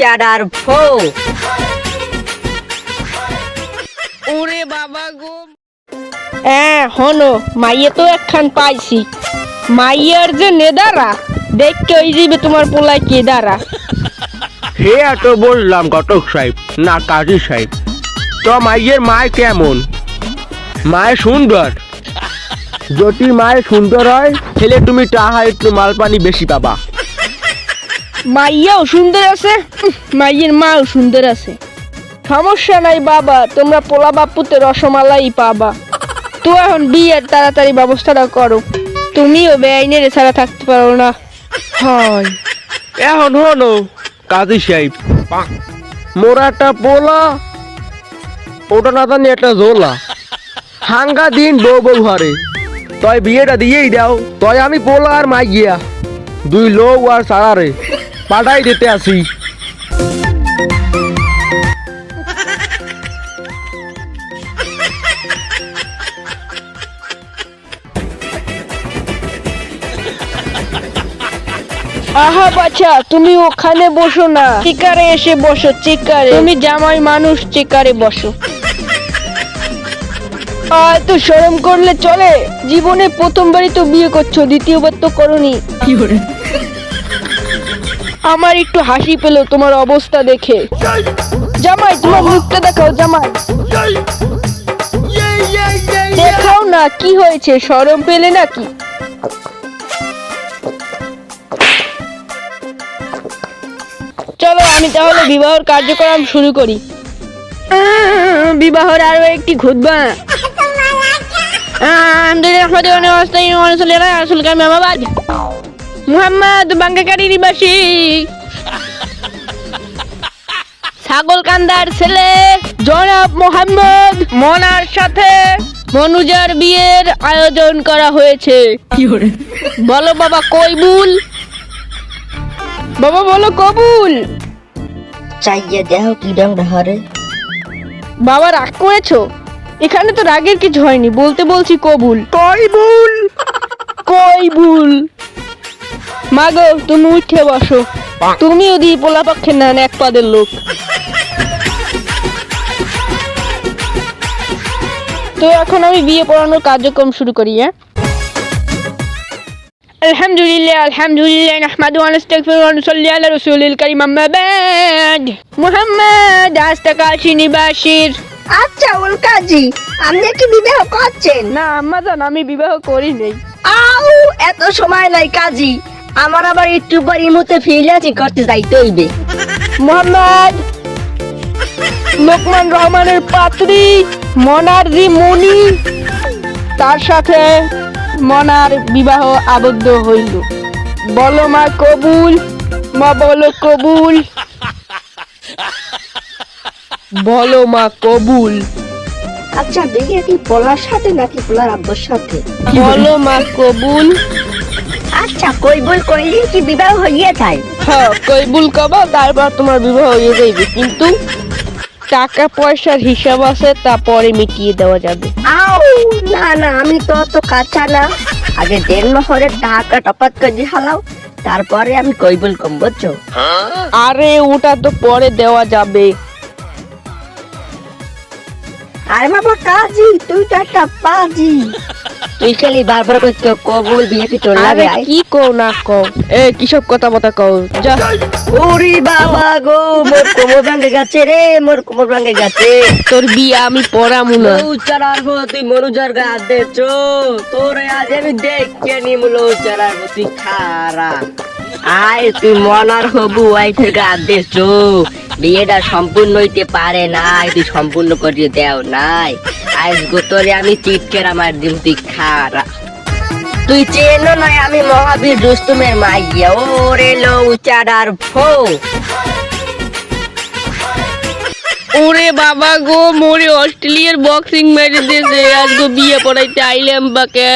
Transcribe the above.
চাডার ফো ওরে বাবা গো। হ্যাঁ হনো মাইয়ে তো একখান পাইছি। মাইয়ার যে নেদারা দেখকে ওই যাবে তোমার পোলায় কে দাঁড়া। হে এত বললাম ঘটক সাহেব না কাজী সাহেব তো মাইয়ের মায় কেমন? মায় সুন্দর। যদি মায় সুন্দর হয় তাহলে তুমি টাহা একটু মালপানি বেশি পাবা। মাইয়াও সুন্দর আছে মাইয়ের মাও সুন্দর আছে। সমস্যা নাই বাবা, তোমরা পোলা বাপুতে রসমালাই পাবা। তো এখন বিয়ের তাড়াতাড়ি ব্যবস্থাটা করো। তুমিও বেআইনের ছাড়া থাকতে পারো না। হয় এখন হনো কাজী সাহেব। মোরা একটা পোলা, ওটা না জানি একটা জোলা। হাঙ্গা দিন বউ বউ হারে। তয় বিয়েটা দিয়েই দাও, তয় আমি পোলা আর মাই গিয়া দুই লোক আর সারারে পাঠাই দিতে আসি। আহা বাচ্চা তুমি ওখানে বসো না। চিকারে এসে বসো চিকারে। তুমি জামাই মানুষ চিকারে বসো। তো শরম করলে চলে। জীবনে প্রথমবারই তো বিয়ে করছ দ্বিতীয়বার তো করনি। আমার একটু হাসি পেল তোমার অবস্থা দেখে জামাই তোমার মুখটা দেখাও জামাই দেখাও না কি হয়েছে শরম পেলে নাকি চলো আমি তাহলে বিবাহর কার্যক্রম শুরু করি বিবাহর আরও একটি খুদবা মুহাম্মদ বাঙ্গাকারী নিবাসী। ছাগল কান্দার ছেলে জনাব মোহাম্মদ মনার সাথে মনুজার বিয়ের আয়োজন করা হয়েছে। বলো বাবা কইবুল বাবা বলো কবুল। চাইয়ে দেহ কি রং হরে বাবা রাগ করেছ? এখানে তো রাগের কিছু হয়নি বলতে বলছি কবুল। কইবুল কইবুল মাগো তুমি উঠে বসো। তুমিও দি পোলা পক্ষে নেন এক পাদের লোক। তো এখন আমি বিয়ে পড়ানোর কার্যক্রম শুরু করি হ্যাঁ? আলহামদুলিল্লাহ আলহামদুলিল্লাহ নাহমাদু ওয়া নুসাল্লি আলা রাসূলিল কারীম আম্মা বাদ। মুহাম্মদ আস্তাকাশি নিবাসীর আচ্ছা উল কাজী আপনি কি বিবাহ করছেন? না আম্মা জান আমি বিবাহ করি নেই। আউ এত সময় নাই কাজী। আমার আবার একটু পর ইমুতে ফিলাচি করতে যাইতে হইবে। মোহাম্মদ! লোকমান রহমানের পাত্রী মনারজি মনি। তার সাথে মনার বিবাহ আবদ্ধ হইল। বলো মা কবুল মা বলো কবুল। বলো মা কবুল। আচ্ছা বিয়ে কি পোলার সাথে নাকি পোলার আব্বার সাথে? বলো মা কবুল। আচ্ছা কই বই কইলে কি বিবাহ হইয়া যায়? হ্যাঁ কইবুল কবা তারপর তোমার বিবাহ হয়ে যাইবে। কিন্তু টাকা পয়সার হিসাব আছে তারপরে মিটিয়ে দেওয়া যাবে। আউ না না আমি তো অত কাঁচা না। আগে দেড় নহরের টাকা টপাত করে হালাও তারপরে আমি কইবুল কম বুঝছ? আরে ওটা তো পরে দেওয়া যাবে। আরে বাবা কাজী তুই তো একটা পাজি। তুই খালি বারবার করতে কবুল বিয়ে কি তোর আরে লাগে? কি কও না কও? এ কিসব কথা মতা কও? যা। ওরে বাবা গো মোর কোমর ভাঙে গেছে রে মোর কোমর ভাঙে গেছে। তোর বিয়ে আমি পড়ামু না। চড়ার গো তুই মনুজার গা দেছ তোরে আজ আমি দেখে নিমলো চড়ার গো তুই খারা। আয় তুই মনার হবু ওয়াইফের গা দেছ বিয়েটা সম্পূর্ণ হইতে পারে নাই তুই সম্পূর্ণ করিয়ে দেও নাই। আজ গো, তোরে আমি চিটকের আমার দিম তুই খারা। তুই চেনো নাই আমি মহাবীর রুস্তুমের মাইয়া। ওরে লো উচারার ফো। ওরে বাবা গো, মোরে অস্ট্রেলিয়ার বক্সিং মেরে দিয়েছে। আজকে বিয়ে পড়াইতে আইলাম বাকে।